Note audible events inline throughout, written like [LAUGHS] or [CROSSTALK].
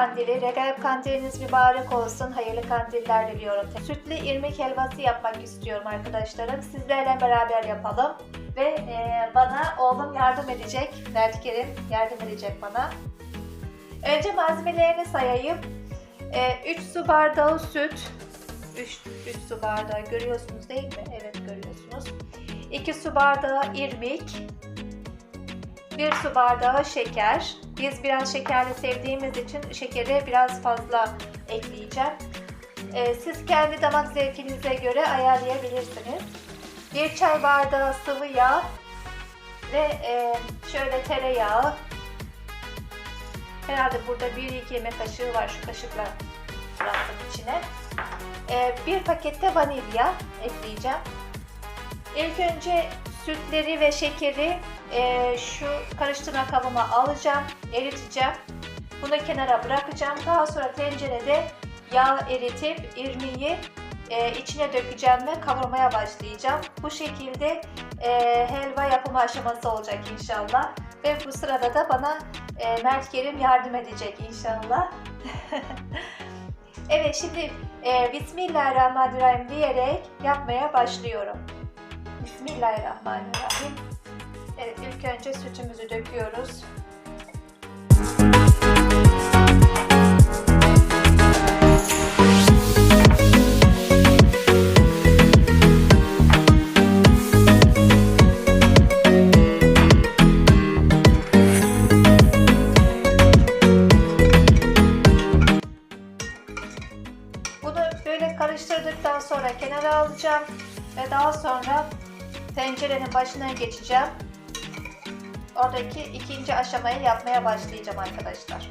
kandili. Regaip kandiliniz mübarek olsun. Hayırlı kandiller diliyorum. Sütlü irmik helvası yapmak istiyorum arkadaşlarım. Sizlerle beraber yapalım. Ve e, bana oğlum yardım edecek. Mert Kerim yardım edecek bana. Önce malzemelerini sayayım. 3 su bardağı süt. 3, 3 su bardağı görüyorsunuz değil mi? Evet görüyorsunuz. 2 su bardağı irmik. 1 su bardağı şeker. Biz biraz şekerli sevdiğimiz için şekeri biraz fazla ekleyeceğim. Ee, siz kendi damak zevkinize göre ayarlayabilirsiniz. 1 çay bardağı sıvı yağ ve e, şöyle tereyağı. Herhalde burada 1-2 yemek kaşığı var şu kaşıkla bıraktım içine. Ee, bir pakette vanilya ekleyeceğim. İlk önce sütleri ve şekeri e, şu karıştırma kabıma alacağım, eriteceğim. Bunu kenara bırakacağım. Daha sonra tencerede yağ eritip irmiği e, içine dökeceğim ve kavurmaya başlayacağım. Bu şekilde e, helva yapımı aşaması olacak inşallah. Ve bu sırada da bana e, Mert Kerim yardım edecek inşallah. [LAUGHS] evet şimdi e, Bismillahirrahmanirrahim diyerek yapmaya başlıyorum. Bismillahirrahmanirrahim. Evet ilk önce sütümüzü döküyoruz. Oradaki ikinci aşamayı yapmaya başlayacağım arkadaşlar.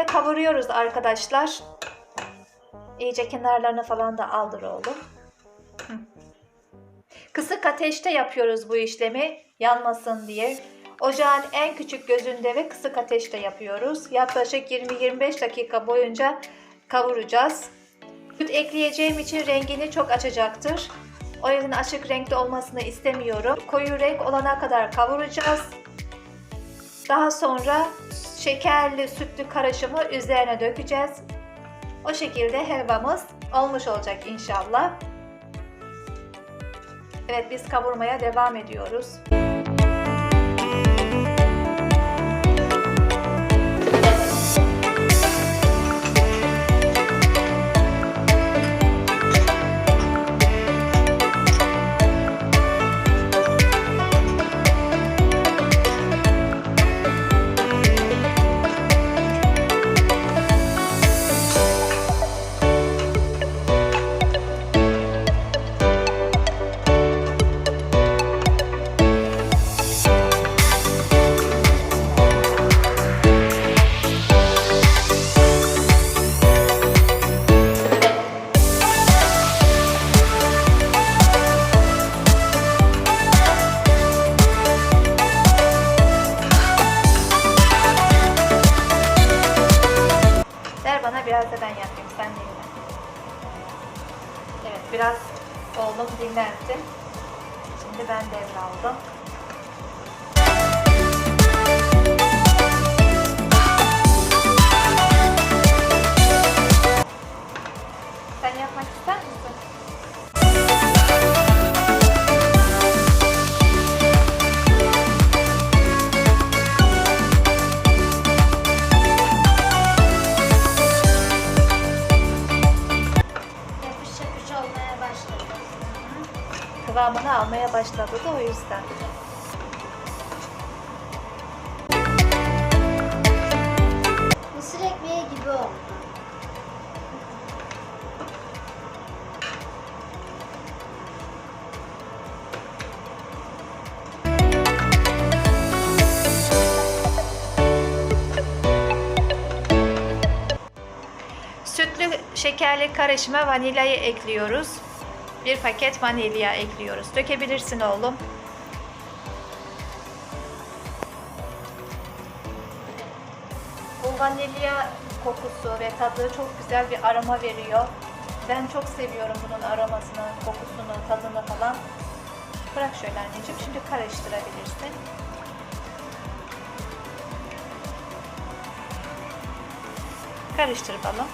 Şekilde kavuruyoruz arkadaşlar. İyice kenarlarını falan da aldır oğlum. Kısık ateşte yapıyoruz bu işlemi yanmasın diye. Ocağın en küçük gözünde ve kısık ateşte yapıyoruz. Yaklaşık 20-25 dakika boyunca kavuracağız. Süt ekleyeceğim için rengini çok açacaktır. O yüzden açık renkte olmasını istemiyorum. Koyu renk olana kadar kavuracağız. Daha sonra şekerli sütlü karışımı üzerine dökeceğiz. O şekilde helvamız olmuş olacak inşallah. Evet biz kavurmaya devam ediyoruz. Ver şekerli karışıma vanilyayı ekliyoruz. Bir paket vanilya ekliyoruz. Dökebilirsin oğlum. Bu vanilya kokusu ve tadı çok güzel bir aroma veriyor. Ben çok seviyorum bunun aromasını, kokusunu, tadını falan. Bırak şöyle anneciğim. Şimdi karıştırabilirsin. Karıştır balım.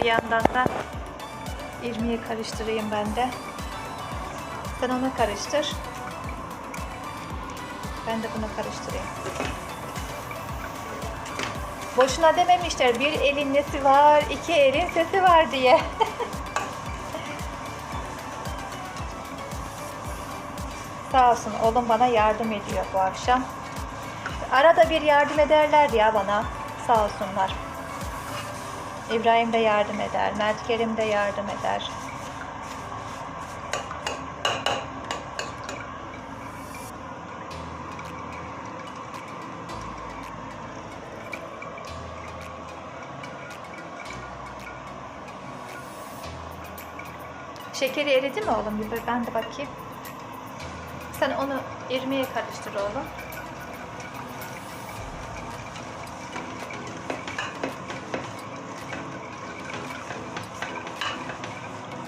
Bir yandan da irmiği karıştırayım ben de. Sen onu karıştır. Ben de bunu karıştırayım. Boşuna dememişler bir elin nesi var, iki elin sesi var diye. [LAUGHS] Sağ olsun oğlum bana yardım ediyor bu akşam. Arada bir yardım ederler ya bana. Sağ olsunlar. İbrahim de yardım eder. Mert Kerim de yardım eder. Şekeri eridi mi oğlum? Bir ben de bakayım. Sen onu irmiye karıştır oğlum.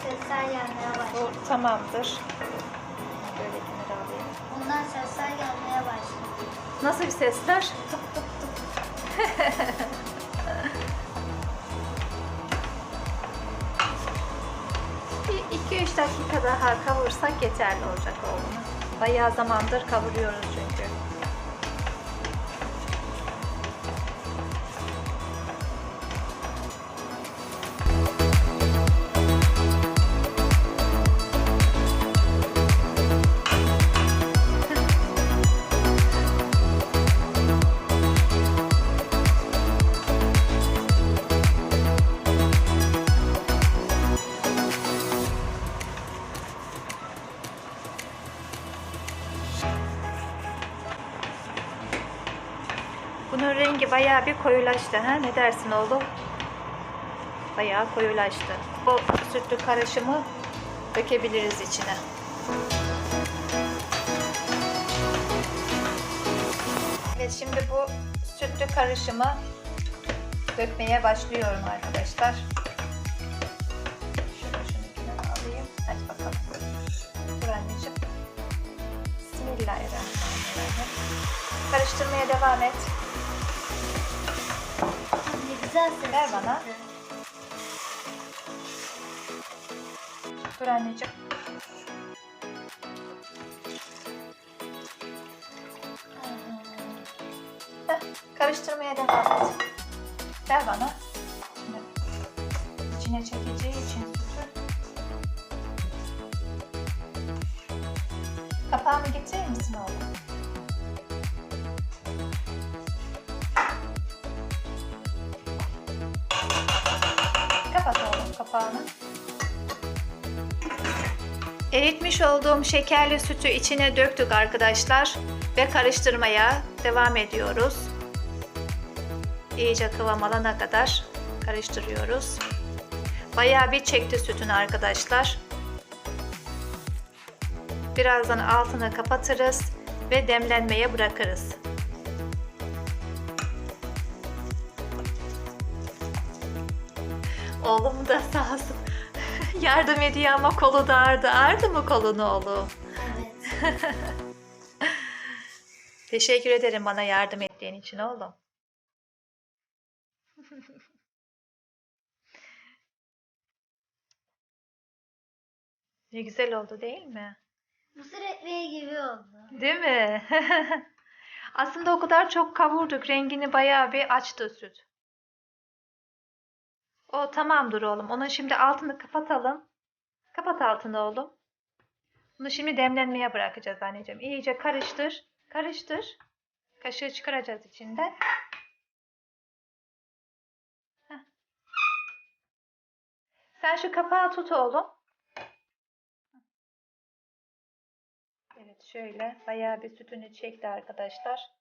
Sesler gelmeye başladı. Bu tamamdır. Böyle kenara alayım. Ondan sesler gelmeye başladı. Nasıl bir sesler? [LAUGHS] bir 2-3 dakika daha kavursak yeterli olacak oğlum. Bayağı zamandır kavuruyoruz rengi bayağı bir koyulaştı. Ha? Ne dersin oğlum? Bayağı koyulaştı. Bu sütlü karışımı dökebiliriz içine. Evet şimdi bu sütlü karışımı dökmeye başlıyorum arkadaşlar. Şunu şununkinden alayım. Hadi bakalım. Dur anneciğim. Bismillahirrahmanirrahim. Karıştırmaya devam et. Güzel ses Ver bana. Dur anneciğim. Heh, karıştırmaya devam et. Ver bana. Şimdi içine çekeceği için sütü. Kapağını getirir misin oğlum? Kapağını. Eritmiş olduğum şekerli sütü içine döktük arkadaşlar ve karıştırmaya devam ediyoruz. İyice kıvam alana kadar karıştırıyoruz. Bayağı bir çekti sütün arkadaşlar. Birazdan altını kapatırız ve demlenmeye bırakırız. Oğlum da sağ olsun. [LAUGHS] Yardım ediyor ama kolu da ağrıdı. Ağrıdı mı kolunu oğlum? Evet. [LAUGHS] Teşekkür ederim bana yardım ettiğin için oğlum. [LAUGHS] ne güzel oldu değil mi? Mısır ekmeği gibi oldu. Değil mi? Aslında o kadar çok kavurduk. Rengini bayağı bir açtı süt. O tamamdır oğlum. Onun şimdi altını kapatalım. Kapat altını oğlum. Bunu şimdi demlenmeye bırakacağız anneciğim. İyice karıştır. Karıştır. Kaşığı çıkaracağız içinden. Heh. Sen şu kapağı tut oğlum. Evet şöyle bayağı bir sütünü çekti arkadaşlar.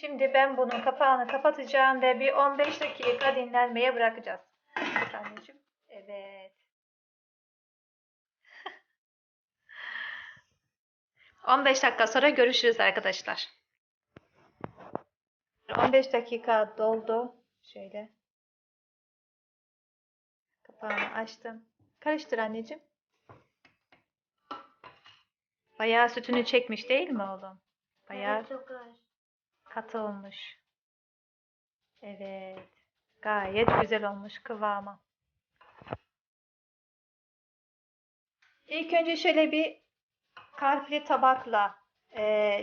Şimdi ben bunun kapağını kapatacağım ve bir 15 dakika dinlenmeye bırakacağız. Anneciğim. Evet. [LAUGHS] 15 dakika sonra görüşürüz arkadaşlar. 15 dakika doldu. Şöyle. Kapağını açtım. Karıştır anneciğim. Bayağı sütünü çekmiş değil mi oğlum? Bayağı Evet, çok ağır. Katı olmuş. Evet. Gayet güzel olmuş kıvamı. İlk önce şöyle bir kalpli tabakla e,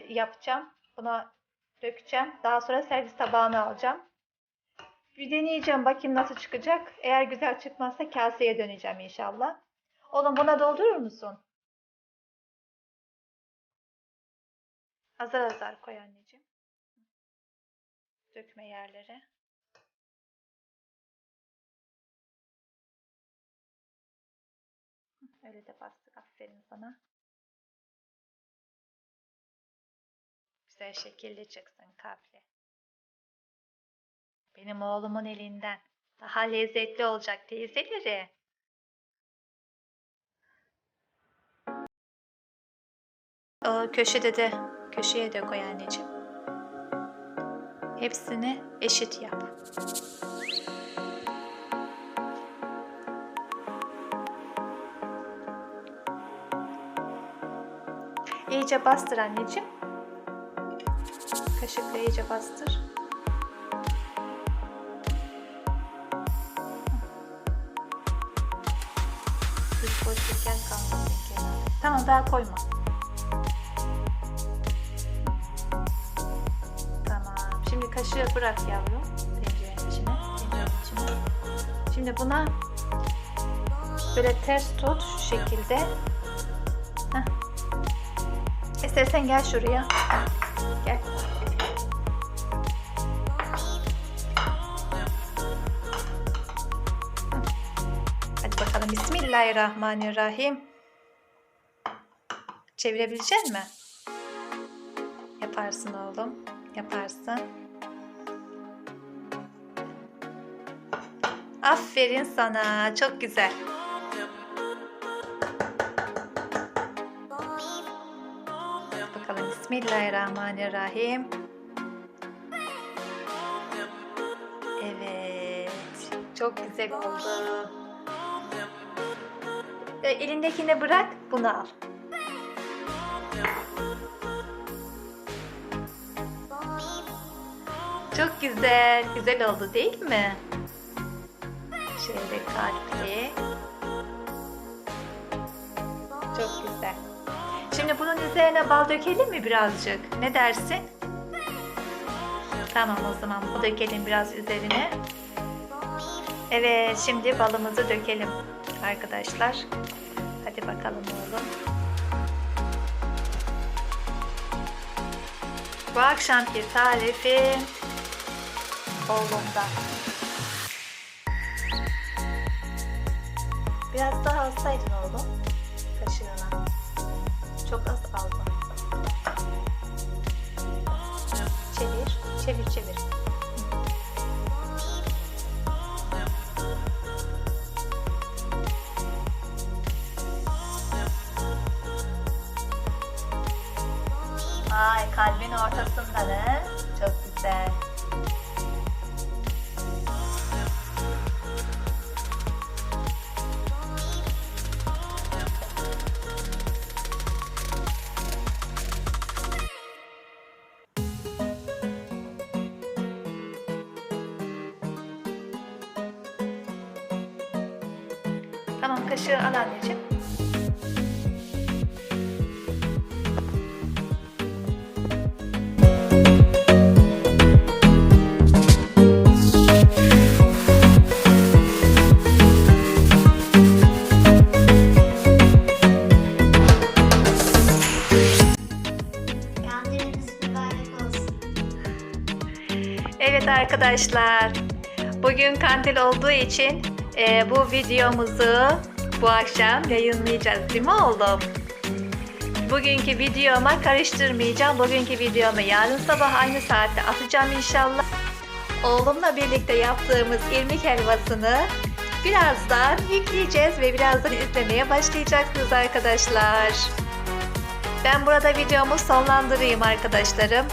yapacağım. Buna dökeceğim. Daha sonra servis tabağına alacağım. Bir deneyeceğim bakayım nasıl çıkacak. Eğer güzel çıkmazsa kaseye döneceğim inşallah. Oğlum buna doldurur musun? Azar azar koy anneciğim. Dökme yerlere. Öyle de bastık. Aferin sana. Güzel şekilde çıksın kapli. Benim oğlumun elinden. Daha lezzetli olacak teyzeleri. O köşede de köşeye de koy anneciğim. Hepsini eşit yap. İyice bastır anneciğim. Kaşıkla iyice bastır. Hiç boşluklar kalmasın kenarda. Tamam daha koyma. Kaşığı bırak yavrum. Tencerenin içine. Şimdi buna böyle ters tut şu şekilde. Heh. İstersen gel şuraya. Gel. Hadi bakalım. Bismillahirrahmanirrahim. Çevirebilecek mi? Yaparsın oğlum. Yaparsın. Aferin sana. Çok güzel. Bakalım. Bismillahirrahmanirrahim. Evet. Çok güzel oldu. E, elindekini bırak, bunu al. Çok güzel, güzel oldu değil mi? Şöyle kalpli. Çok güzel. Şimdi bunun üzerine bal dökelim mi birazcık? Ne dersin? Tamam o zaman bu dökelim biraz üzerine. Evet şimdi balımızı dökelim arkadaşlar. Hadi bakalım oğlum. Bu akşamki tarifim oğlumda. Biraz daha alsaydın oğlum kaşığına. Çok az aldın. Çevir, çevir, çevir. Ay kalbin ortasında ne? Tamam kaşığı al anneciğim. Evet arkadaşlar, bugün kandil olduğu için e, bu videomuzu bu akşam yayınlayacağız değil mi oğlum? Bugünkü videoma karıştırmayacağım. Bugünkü videomu yarın sabah aynı saatte atacağım inşallah. Oğlumla birlikte yaptığımız irmik helvasını birazdan yükleyeceğiz ve birazdan izlemeye başlayacaksınız arkadaşlar. Ben burada videomu sonlandırayım arkadaşlarım.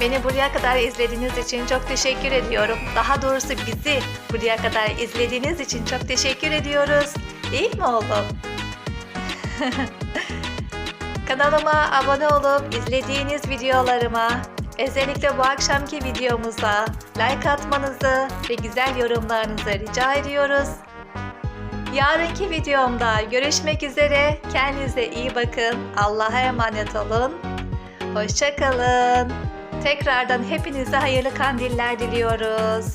Beni buraya kadar izlediğiniz için çok teşekkür ediyorum. Daha doğrusu bizi buraya kadar izlediğiniz için çok teşekkür ediyoruz. Değil mi oğlum? [LAUGHS] Kanalıma abone olup izlediğiniz videolarıma, özellikle bu akşamki videomuza like atmanızı ve güzel yorumlarınızı rica ediyoruz. Yarınki videomda görüşmek üzere. Kendinize iyi bakın. Allah'a emanet olun. Hoşçakalın. Tekrardan hepinize hayırlı kandiller diliyoruz.